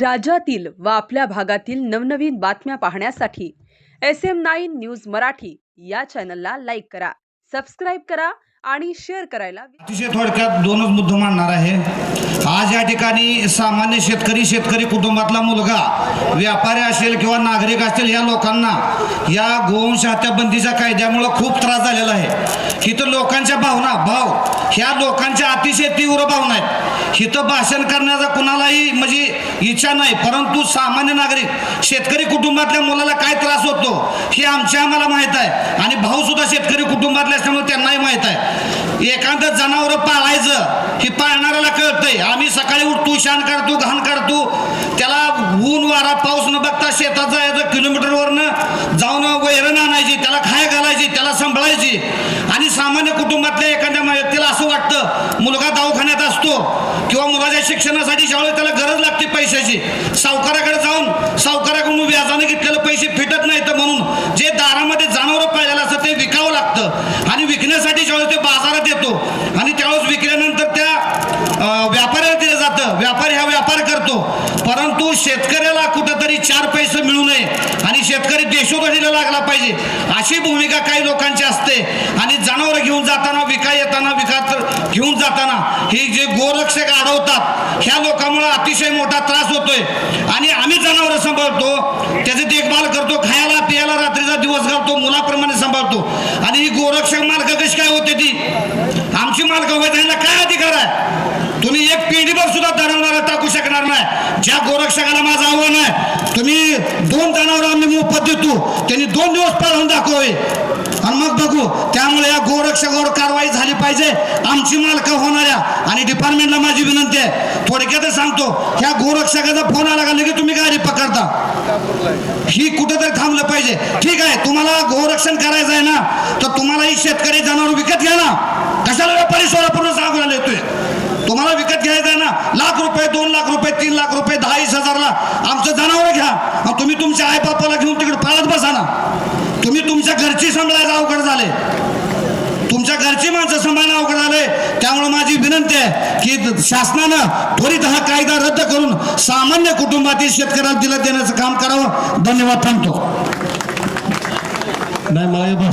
राज्यातील व आपल्या भागातील नवनवीन बातम्या पाहण्यासाठी S M nine news Marathi या चॅनलला लाईक करा सबस्क्राईब करा आणि शेअर करायला अतिशय थोडक्यात दोनच मुद्दे मांडणार आहे. आज या ठिकाणी सामान्य शेतकरी शेतकरी कुटुंबातला मुलगा व्यापारी असेल किंवा नागरिक असतील या लोकांना या गोवंश हत्याबंदीच्या कायद्यामुळं खूप त्रास झालेला आहे. इथं लोकांच्या भावना भाव ह्या लोकांच्या अतिशय तीव्र भावना आहेत. इथं भाषण करण्याचा कुणालाही म्हणजे इच्छा नाही परंतु सामान्य नागरिक शेतकरी कुटुंबातल्या मुलाला काय त्रास होतो हे आमच्या आम्हाला माहीत आहे. आणि भाऊ सुद्धा शेतकरी कुटुंबातले असल्यामुळे त्यांनाही माहीत आहे. एखादं जनावर पाळायचं हे पाळणाऱ्याला कळतंय. आम्ही सकाळी उठतो शान काढतो घाण काढतो. त्याला ऊन वारा पाऊस न बघता शेतात जायचं किलोमीटरवरनं जाऊन वैरण आणायची त्याला खाय घालायची त्याला सांभाळायची. आणि सामान्य कुटुंबातल्या एखाद्या व्यक्तीला असं वाटतं मुलगा दवाखान्यात असतो किंवा मुलाच्या शिक्षणासाठी शाळेत त्याला पैसे सावकाराकडे जाऊन सावकाराकडून व्याजाने घेतलेले पैसे फिटत नाहीत म्हणून जे दारामध्ये जनावरं पाळलेलं असतं ते विकावं लागतं. आणि विकण्यासाठी ज्यावेळेस ते बाजारात येतो आणि त्यावेळेस विकल्यानंतर त्या व्यापाऱ्याला दिलं जातं. व्यापारी हा व्यापार करतो. परंतु शेतकऱ्याला कुठंतरी चार पैसे मिळू नये आणि शेतकरी देशोधडीला लागला पाहिजे. अशी भूमिका काही लोकांची असते. आणि जनावरं घेऊन जाताना विका येताना विकात घेऊन जाताना ही जे गोरक्षक अडवतात ह्या लोकांमुळे अतिशय मोठा त्रास होतोय आणि आम्ही जनावरं सांभाळतो त्याची देखभाल करतो खायला प्यायला रात्रीचा दिवस घालतो मुलाप्रमाणे सांभाळतो. आणि ही गोरक्षक मालक कशी काय होते ती? आमची मालक होय त्यांना काय अधिकार आहे? तुम्ही एक पिढीभर सुद्धा जनावर टाकू शकणार नाही. ज्या गोरक्षकाला माझं आव्हान आहे तुम्ही दोन जनावर आम्ही मोफत देतो. त्यांनी दोन दिवस पाळून दाखवावे. आणि मग बघू त्यामुळे या गोरक्षकावर कारवाई झाली पाहिजे. आमची मालकं होणाऱ्या आणि डिपार्टमेंटला माझी विनंती आहे थोडक्यातच सांगतो ह्या गोरक्षकाचा फोन आला का लगेच तुम्ही गाडी पकडता? ही कुठेतरी थांबलं पाहिजे. ठीक आहे तुम्हाला गोरक्षण करायचं आहे ना तर तुम्हाला ही शेतकरी जनावर विकत घ्या ना. कशाला व्यापारी सोलापूर सांगून येतोय? तुम्हाला विकत घ्यायचं आहे ना लाख रुपये दोन लाख रुपये तीन लाख रुपये दहा वीस हजारला आमचं जनावर घ्या. तुम्ही तुमच्या आई बापाला घेऊन तिकडे पाळत बसा ना. तुम्ही तुमच्या घरची सांभाळायचं अवघड झाले. तुमच्या घरची माणसं सांभाळणं अवघड झालंय त्यामुळे माझी विनंती आहे की शासनानं त्वरित हा कायदा रद्द करून सामान्य कुटुंबातील शेतकऱ्याला दिला देण्याचं काम करावं? धन्यवाद थांबतो. नाही मला